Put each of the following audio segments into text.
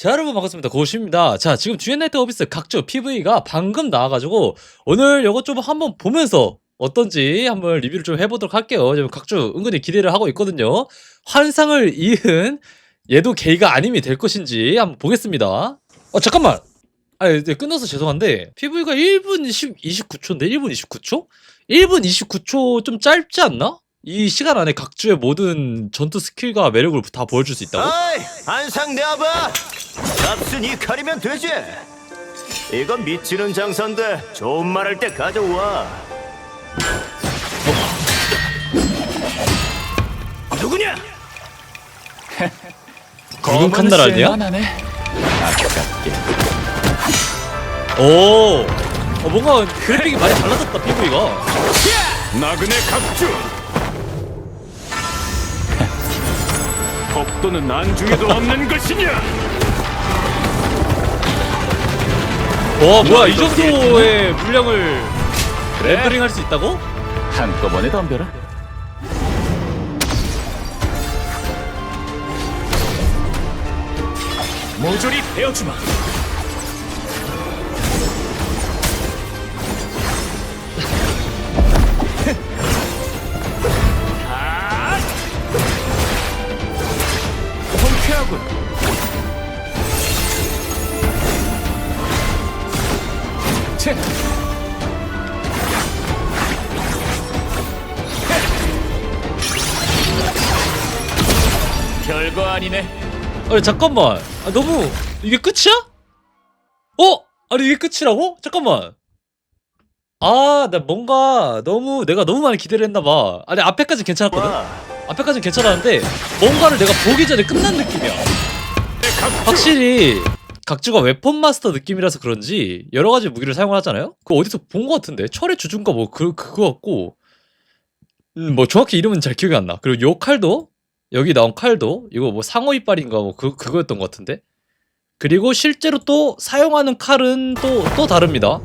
자 여러분 반갑습니다. 고우십니다. 자 지금 듀엣나이트 어비스 각조 PV가 방금 나와가지고 오늘 요거 좀 한번 보면서 어떤지 한번 리뷰를 좀 해보도록 할게요. 지금 각조 은근히 기대를 하고 있거든요. 환상을 이은 얘도 게이가 아님이 될 것인지 한번 보겠습니다. 어 잠깐만. 아 이제 끝나서 죄송한데 PV가 1분 20, 29초인데 1분 29초? 1분 29초 좀 짧지 않나? 이 시간 안에 각 주의 모든 전투 스킬과 매력을 다 보여줄 수 있다고? 아이 한상 내와봐 값은 이 칼이면 되지! 이건 미치는 장사인데 좋은 말 할 때 가져와. 누구냐? 붉은 칸날 아니야? 오, 어, 뭔가 그래픽이 많이 달라졌다 PV가. 나그네 각주. 법도는 난중에도 없는 것이냐? 와 뭐야 이 정도의 물량을 렌더링 할 수 있다고? 한꺼번에 덤벼라. 모조리 베어주마. 채. 별거 아니네. 아니 잠깐만, 아, 너무 이게 끝이야? 어? 아니 이게 끝이라고? 잠깐만. 아, 나 뭔가 너무 내가 너무 많이 기대를 했나 봐. 아니 앞에까지 괜찮았거든. 와 앞에까지는 괜찮았는데 뭔가를 내가 보기 전에 끝난 느낌이야. 확실히 각주가 웨폰 마스터 느낌이라서 그런지 여러 가지 무기를 사용을 하잖아요. 그거 어디서 본 것 같은데 철의 주중가 뭐 그 그거 같고 음, 뭐 정확히 이름은 잘 기억이 안 나. 그리고 요 칼도 여기 나온 칼도 이거 뭐 상어 이빨인가 뭐 그 그거였던 것 같은데. 그리고 실제로 또 사용하는 칼은 또 또 다릅니다.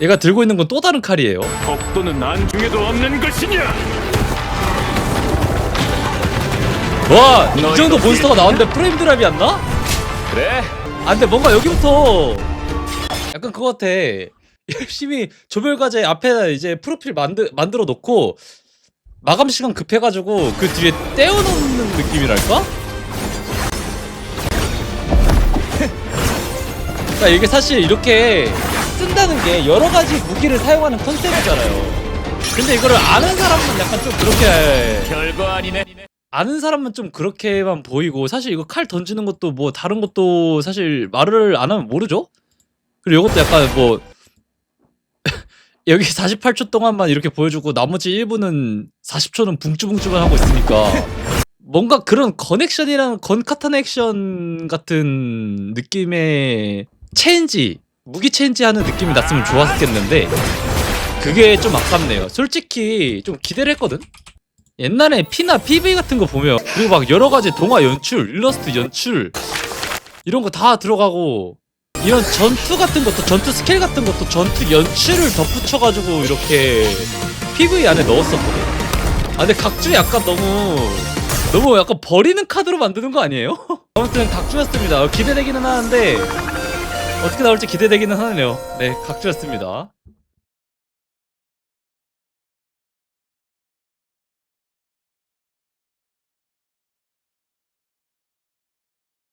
얘가 들고 있는 건 또 다른 칼이에요. 법도는 난중에도 없는 것이냐? 와, 이너 정도 몬스터가 나왔는데 프레임 드랍이 안 나? 그래. 아 근데 뭔가 여기부터 약간 그거 같아 열심히 조별과제 앞에 이제 프로필 만들, 만들어 놓고 마감 시간 급해가지고 그 뒤에 떼어놓는 느낌이랄까? 그러니까 이게 사실 이렇게 쓴다는 게 여러 가지 무기를 사용하는 컨셉이잖아요 근데 이거를 아는 사람은 약간 좀 그렇게 별거 아니네. 아는 사람은 좀 그렇게만 보이고 사실 이거 칼 던지는 것도 뭐 다른 것도 사실 말을 안 하면 모르죠? 그리고 이것도 약간 뭐 여기 48초 동안만 이렇게 보여주고 나머지 1분은 40초는 붕쭈붕쭈만 하고 있으니까 뭔가 그런 커넥션이랑 건카타나 액션 같은 느낌의 체인지 무기 체인지 하는 느낌이 났으면 좋았겠는데 그게 좀 아깝네요 솔직히 좀 기대를 했거든 옛날에 피나 PV 같은 거 보면 그리고 막 여러 가지 동화 연출, 일러스트 연출 이런 거 다 들어가고 이런 전투 같은 것도 전투 스킬 같은 것도 전투 연출을 덧붙여가지고 이렇게 PV 안에 넣었었거든. 아 근데 각주 약간 너무 너무 약간 버리는 카드로 만드는 거 아니에요? 아무튼 각주였습니다. 기대되기는 하는데 어떻게 나올지 기대되기는 하네요. 네, 각주였습니다.